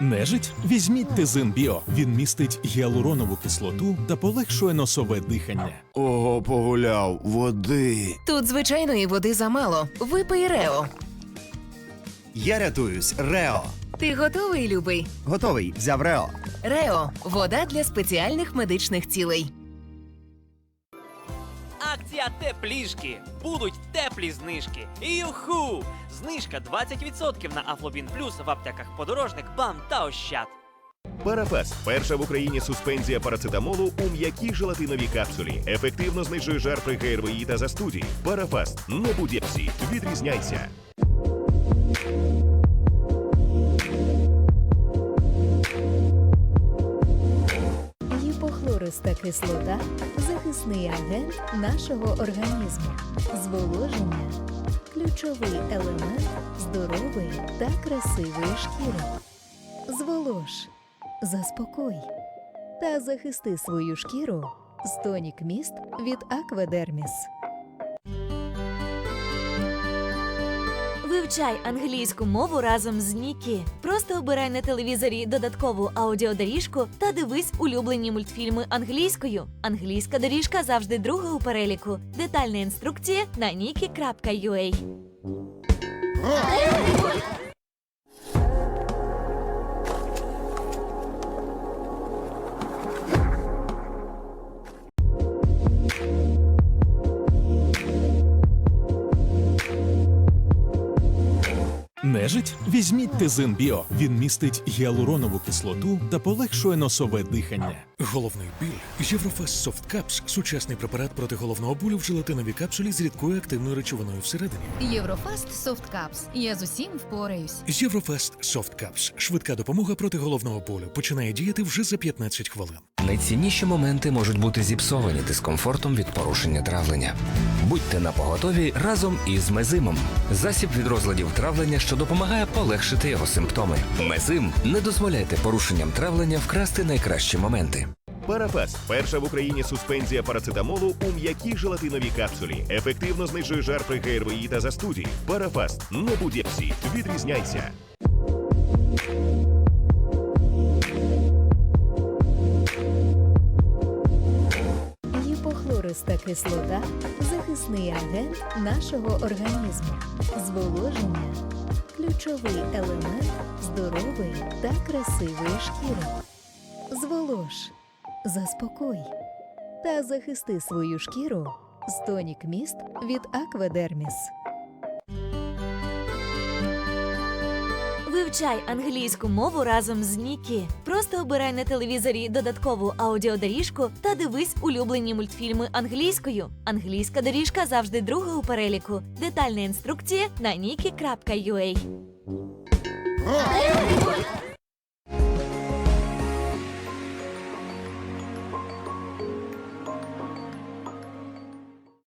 Нежить? Візьміть тизин Біо. Він містить гіалуронову кислоту та полегшує носове дихання. Ого, погуляв, води. Тут звичайної води замало. Випий Рео. Я рятуюсь, Рео. Ти готовий, любий? Готовий, взяв Рео. Рео вода для спеціальних медичних цілей. Акція теплішки. Будуть теплі знижки. Юху! Знижка 20% на Афлобін Плюс в аптеках подорожник, бам та ощад. Парафас перша в Україні суспензія парацетамолу у м'якій желатиновій капсулі. Ефективно знижує жар при ГРВІ та застуді. Парафас не будь як всі. Відрізняйся. Гіпохлориста кислота захисний агент нашого організму. Зволоження ключовий елемент здорової та красивої шкіри. Зволож, заспокой та захисти свою шкіру з тонік міст від Аквадерміс. Вивчай англійську мову разом з Нікі. Просто обирай на телевізорі додаткову аудіодоріжку та дивись улюблені мультфільми англійською. Англійська доріжка завжди друга у переліку. Детальна інструкція на niki.ua. Нежить? Візьміть Тезин Біо. Він містить гіалуронову кислоту та полегшує носове дихання. Головний біль Єврофест Софт Капс сучасний препарат проти головного болю в желатиновій капсулі з рідкою активною речовиною всередині. Єврофаст Софт Капс. Я з усім впораюсь. Єврофест Софт Капс швидка допомога проти головного болю починає діяти вже за 15 хвилин. Найцінніші моменти можуть бути зіпсовані дискомфортом від порушення травлення. Будьте на поготові разом із мезимом. Засіб від розладів травлення, що допомагає полегшити його симптоми. Мезим не дозволяйте порушенням травлення вкрасти найкращі моменти. Парафаст перша в Україні суспензія парацетамолу у м'якій желатиновій капсулі. Ефективно знижує жар при ГРВІ та застуді. Парафаст не будь як всі. Відрізняйся. Гіпохлориста кислота захисний агент нашого організму. Зволоження ключовий елемент здорової та красивої шкіри. Зволож, заспокой та захисти свою шкіру з тонік міст від Аквадерміс. Вивчай англійську мову разом з Нікі. Просто обирай на телевізорі додаткову аудіодоріжку та дивись улюблені мультфільми англійською. Англійська доріжка завжди друга у переліку. Детальна інструкція на niki.ua.